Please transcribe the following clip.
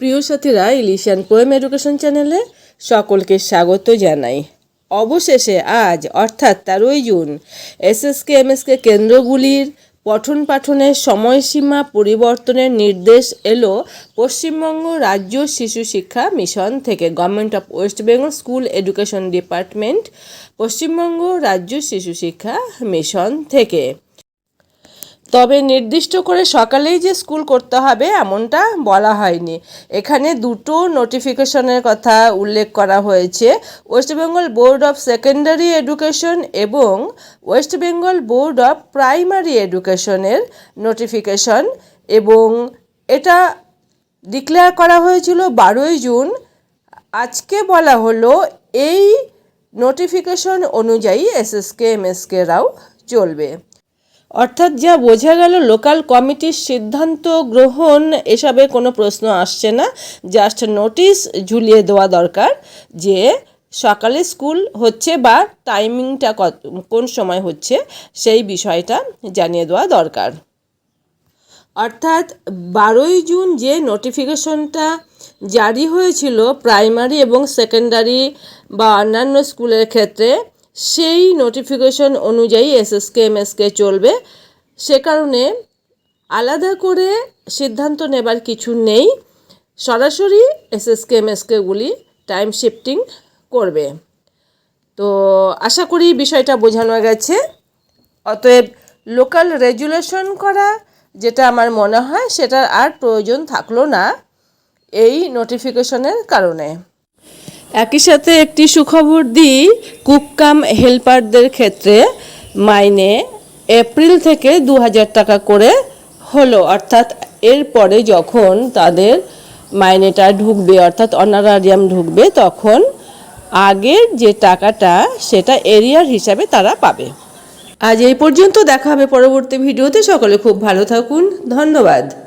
প্রিয় সাথীরা, ইলিশিয়ান poem education চ্যানেলে সকলকে স্বাগত জানাই। অবশেষে আজ, অর্থাৎ তেরোই জুন, এসএসকে, এমএসকে কেন্দ্রগুলির পঠন পাঠনের সময়সীমা পরিবর্তনের নির্দেশ এলো পশ্চিমবঙ্গ রাজ্য শিশু শিক্ষা মিশন থেকে government of West Bengal school education department Paschimbanga রাজ্য শিশু শিক্ষা মিশন থেকে। তবে নির্দিষ্ট করে সকালেই যে স্কুল করতে হবে এমনটা বলা হয়নি। এখানে দুটো নোটিফিকেশনের কথা উল্লেখ করা হয়েছে। West Bengal board of secondary education এবং West Bengal board of primary এডুকেশনের নোটিফিকেশন এবং এটা ডিক্লেয়ার করা হয়েছিল বারোই জুন। আজকে বলা হলো এই নোটিফিকেশন অনুযায়ী এসএসকে, এমএসকেরাও চলবে। অর্থাৎ যা বোঝা গেল, লোকাল কমিটির সিদ্ধান্ত গ্রহণ এসবে কোনো প্রশ্ন আসছে না। জাস্ট নোটিশ ঝুলিয়ে দেওয়া দরকার যে সকালে স্কুল হচ্ছে বা টাইমিংটা কত কোন সময় হচ্ছে সেই বিষয়টা জানিয়ে দেওয়া দরকার। অর্থাৎ বারোই জুন যে নোটিফিকেশনটা জারি হয়েছিল প্রাইমারি এবং সেকেন্ডারি বা অন্যান্য স্কুলের ক্ষেত্রে সেই নোটিফিকেশন অনুযায়ী এসএসকে এমএসকে চলবে। সে কারণে আলাদা করে সিদ্ধান্ত নেবার কিছু নেই। সরাসরি এসএসকে এমএসকেগুলি টাইম শিফটিং করবে। তো আশা করি বিষয়টা বোঝানো গেছে। অতএব লোকাল রেজুলেশন করা যেটা আমার মনে হয় সেটার আর প্রয়োজন থাকল না এই নোটিফিকেশনের কারণে। একই সাথে একটি সুখবর দিই কুক কাম হেল্পারদের ক্ষেত্রে মাইনে এপ্রিল থেকে দু হাজার টাকা করে হলো। অর্থাৎ এরপরে যখন তাদের মাইনেটা ঢুকবে, অর্থাৎ অনারারিয়াম ঢুকবে, তখন আগের যে টাকাটা সেটা এরিয়ার হিসাবে তারা পাবে। আজ এই পর্যন্ত দেখা হবে পরবর্তী ভিডিওতে। সকলে খুব ভালো থাকুন। ধন্যবাদ।